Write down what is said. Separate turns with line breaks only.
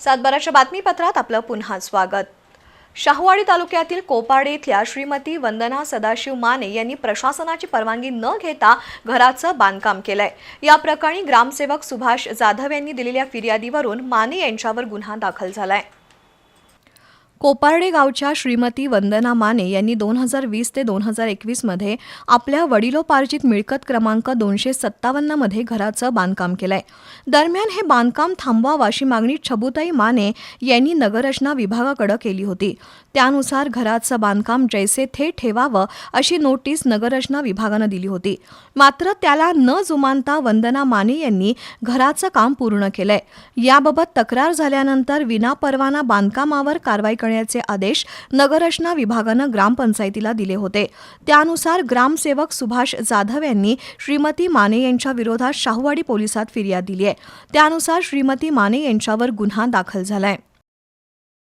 सातबाराच्या बातमीपत्रात आपलं पुन्हा स्वागत. शाहूवाडी तालुक्यातील कोपाडे इथल्या श्रीमती वंदना सदाशिव माने यांनी प्रशासनाची परवानगी न घेता घराचं बांधकाम केलंय. या प्रकरणी ग्रामसेवक सुभाष जाधव यांनी दिलेल्या फिर्यादीवरून माने यांच्यावर गुन्हा दाखल झालाय. कोपार्डे गावच्या श्रीमती वंदना माने यांनी दोन हजार वीस ते दोन हजार एकवीसमध्ये आपल्या वडिलोपार्जित मिळकत क्रमांक दोनशे सत्तावन्नमध्ये घराचं बांधकाम केलंय. दरम्यान हे बांधकाम थांबवावं अशी मागणी छबुताई माने यांनी नगररचना विभागाकडे केली होती. त्यानुसार घराचं बांधकाम जैसे थे ठेवावं अशी नोटीस नगररचना विभागानं दिली होती. मात्र त्याला न जुमानता वंदना माने यांनी घराचं काम पूर्ण केलंय. याबाबत तक्रार झाल्यानंतर विनापरवाना बांधकामावर कारवाई करण्याचे आदेश नगररचना विभागानं ग्रामपंचायतीला दिले होते. त्यानुसार ग्रामसेवक सुभाष जाधव यांनी श्रीमती माने यांच्या विरोधात शाहूवाडी पोलिसात फिर्याद दिली आहे त्यानुसार श्रीमती माने यांच्यावर गुन्हा दाखल झालाय.